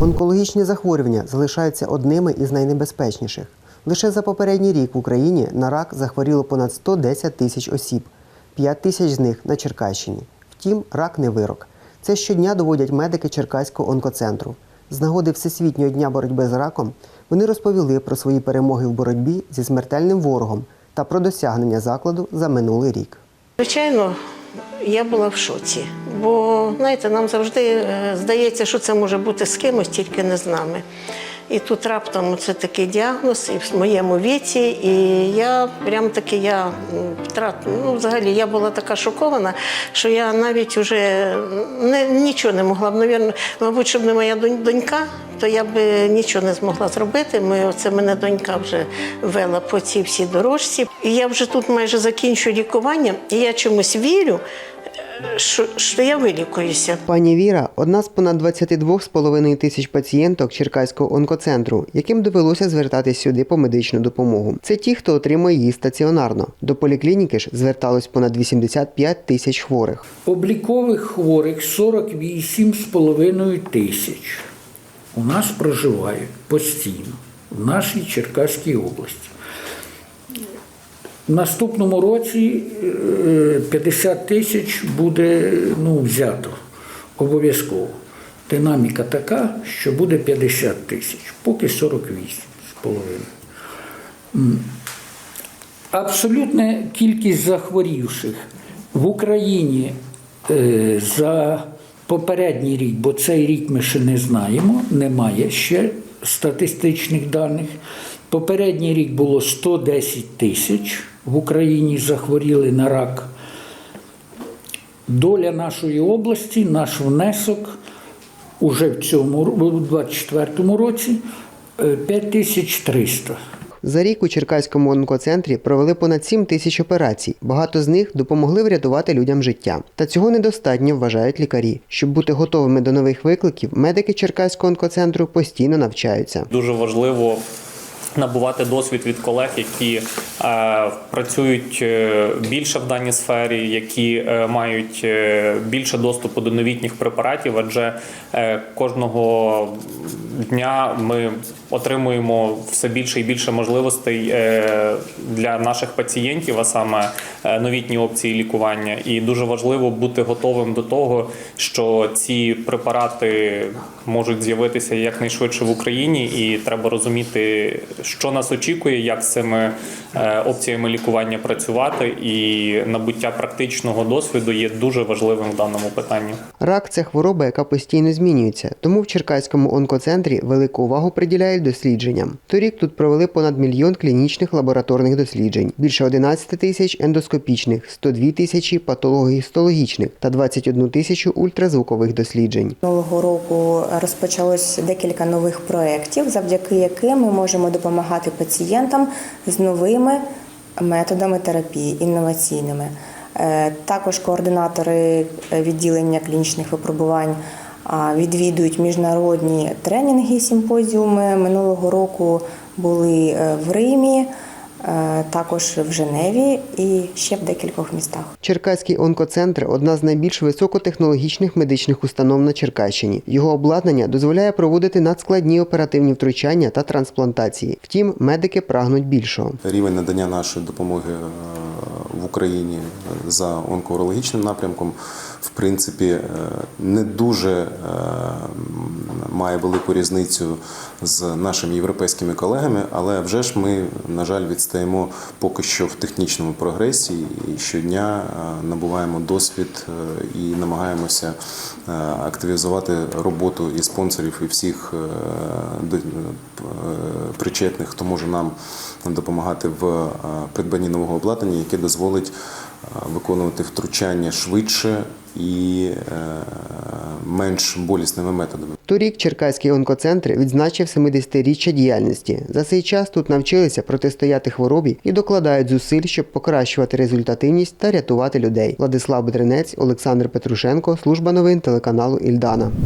Онкологічні захворювання залишаються одними із найнебезпечніших. Лише за попередній рік в Україні на рак захворіло понад 110 тисяч осіб, 5 тисяч з них на Черкащині. Втім, рак не вирок. Це щодня доводять медики Черкаського онкоцентру. З нагоди Всесвітнього дня боротьби з раком вони розповіли про свої перемоги в боротьбі зі смертельним ворогом та про досягнення закладу за минулий рік. Звичайно, я була в шоці, бо знаєте, нам завжди е, здається, що це може бути з кимось, тільки не з нами. І тут раптом це такий діагноз, і в моєму віці, і я прям таки я втрат, ну взагалі я була така шокована, що я навіть вже не, нічого не могла б. Навірно, мабуть, щоб не моя донька, то я б нічого не змогла зробити. Ми, оце мене донька вже вела по цій всій дорожці. І я вже тут майже закінчую лікування, і я чомусь вірю, е, що, я вилікуюся. Пані Віра одна з понад 22,5 тисяч пацієнток Черкаського онкоцентру, яким довелося звертатись сюди по медичну допомогу. Це ті, хто отримує її стаціонарно. До поліклініки ж зверталось понад 85 тисяч хворих. Облікових хворих 48,5 тисяч у нас проживають постійно в нашій Черкаській області. Наступному році е, 50 тисяч буде ну, взято обов'язково. Динаміка така, що буде 50 тисяч, поки 48,5. Абсолютна кількість захворівших в Україні е, за попередній рік, бо цей рік ми ще не знаємо, немає ще статистичних даних. Попередній рік було 110 тисяч в Україні захворіли на рак. Доля нашої області, наш внесок уже в цьому ро- в 24 році е, 5300. За рік у Черкаському онкоцентрі провели понад 7 тисяч операцій. Багато з них допомогли врятувати людям життя. Та цього недостатньо вважають лікарі. Щоб бути готовими до нових викликів, медики Черкаського онкоцентру постійно навчаються. Дуже важливо набувати досвід від колег, які е, працюють е, більше в даній сфері, які е, мають е, більше доступу до новітніх препаратів, адже е, кожного дня ми отримуємо все більше і більше можливостей е, для наших пацієнтів, а саме е, новітні опції лікування. І дуже важливо бути готовим до того, що ці препарати можуть з'явитися якнайшвидше в Україні, і треба розуміти, що нас очікує, як з цими е, опціями лікування працювати, і набуття практичного досвіду є дуже важливим в даному питанні. Рак це хвороба, яка постійно змінюється, тому в Черкаському онкоцентрі велику увагу приділяють дослідженням. Торік тут провели понад мільйон клінічних лабораторних досліджень, більше 11 тисяч ендоскопічних, 102 тисячі патологістологічних та 21 тисячу ультразвукових досліджень. Минулого року розпочалось декілька нових проєктів, завдяки яким ми можемо допомагати пацієнтам з новими методами терапії, інноваційними. Е, Також координатори е, відділення клінічних випробувань відвідують міжнародні тренінги симпозіуми. Минулого року були е, в Римі, також в Женеві і ще в декількох містах. Черкаський онкоцентр одна з найбільш високотехнологічних медичних установ на Черкащині. Його обладнання дозволяє проводити надскладні оперативні втручання та трансплантації. Втім, медики прагнуть більшого. рівень надання нашої допомоги е, в Україні за онкоурологічним напрямком, в принципі, е, не дуже е, має велику різницю з нашими європейськими колегами, але вже ж ми, на жаль, відстаємо поки що в технічному прогресі і щодня е, набуваємо досвід е, і намагаємося е, активізувати роботу і спонсорів, і всіх причетних, хто може нам допомагати в придбанні нового обладнання, яке дозволить виконувати втручання швидше і е, менш болісними методами. Торік Черкаський онкоцентр відзначив 70-річчя діяльності. За цей час тут навчилися протистояти хворобі і докладають зусиль, щоб покращувати результативність та рятувати людей. Владислав Бедренець, Олександр Петрушенко, служба новин телеканалу Ільдана.